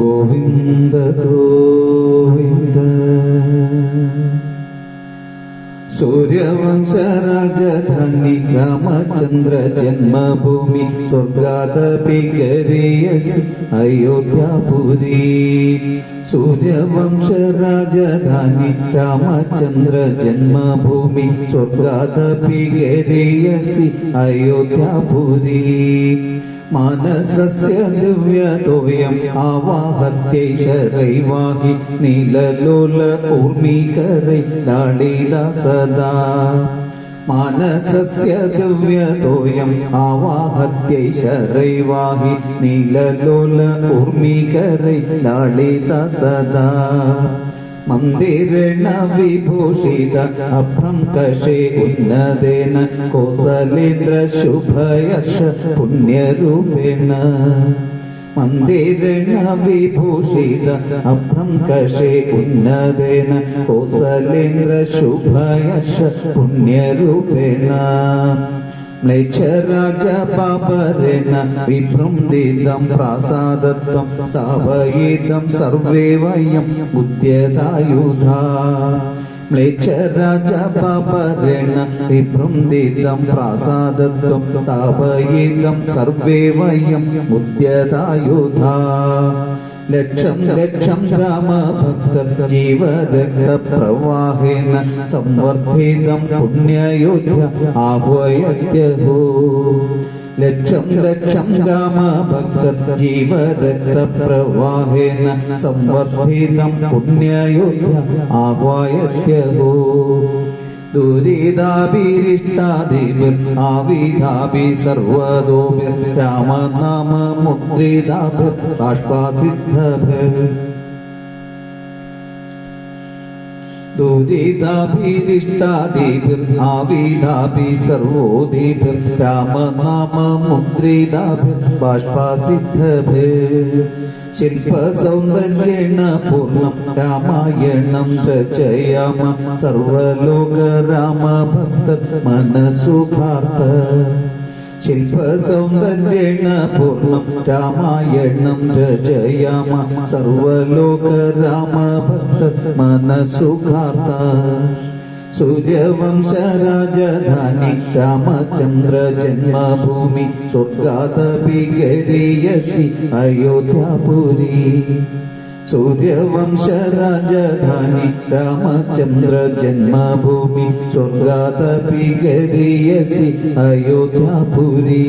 ഗോവിന്ദ ഗോവിന്ദ സൂര്യവംശരാജധാനി രാമചന്ദ്ര ജന്മഭൂമി സ്വർഗാദപികരേയസി അയോധ്യാപുരി. സൂര്യവംശരാജധാനി രാമചന്ദ്ര ജന്മഭൂമി സ്വർഗാദപികരേയസി അയോധ്യാപുരി. മാനസസ്യ ദിവ്യതോയം ആവാഹത്യൈ ശരൈവാഹി നീലലോല ഊർമികരൈ ലാളിത സദാ മാനസസ്യ ദിവ്യതോയം ആവാഹത്യൈശരൈവാഹി നീലലോല ഊർമികരൈ ലാളിത മന്ദിരണ വിഭൂഷിത അഭ്രം കഷേ ഉന്നതേന കോസലേന്ദ്ര ശുഭയർഷ പുണ്യരൂപേണ. മന്ദിരണ വിഭൂഷിത അഭ്രം കഷേ ഉന്നതേന കോസലേന്ദ്ര ശുഭയർഷ പുണ്യരൂപേണ. മ്ലേച്ഛരാജ പാപരേണ വിഭ്രംദിതം പ്രാസാദത്വം സാവയിതം സർവേ വയം ബുദ്ധ്യതായുധ. മ്ലേച്ഛരാജ പാപരേണ വിഭ്രംദിതം പ്രാസാദത്വം താപയിതം സർവേ വയം ബുദ്ധ്യതായുധ. ലക്ഷം ലക്ഷം രാമഭക്തർ ജീവരക്തപ്രവാഹേന സംവർദ്ധിതം പുണ്യയോധ്യ ആഹ്വയത്യഹോ. ലക്ഷം ലക്ഷം രാമഭക്തർ ജീവരക്തപ്രവാഹേന സംവർദ്ധിതം പുണ്യയോധ്യ ആഹ്വയത്യഹോ. ദുരിതാഭിരിഷ്ടാദിഭിർ ആവിധാഭി സർവതോഭിർ രാമനാമ മുദ്രിതാഭിർ ബാഷ്പാസിദ്ധഭിർ ദുരിതാഭിരിഷ്ടാദിഭിർ ആവിധാഭി സർവോദിഭിർ രാമനാമ മുദ്രിതാഭിർ ബാഷ്പാസിദ്ധഭിർ ശില്പസൗന്ദര്യേണ പൂർണം രാമായണം രചയാമ സർവലോക രാമഭക്ത മനസുഖാർത്ഥ ശില്പസൗന്ദര്യേണ പൂർണം രാമായണം രചയാമ സർവലോക രാമഭക്ത സൂര്യവംശ രാജധാനി രാമചന്ദ്ര ജന്മഭൂമി സ്വർഗാദപിഗരീയസി അയോധ്യാപുരി. സൂര്യവംശരാജധാനി രാമചന്ദ്ര ജന്മഭൂമി സ്വർഗാദപിഗരീയസി അയോധ്യാപുരി.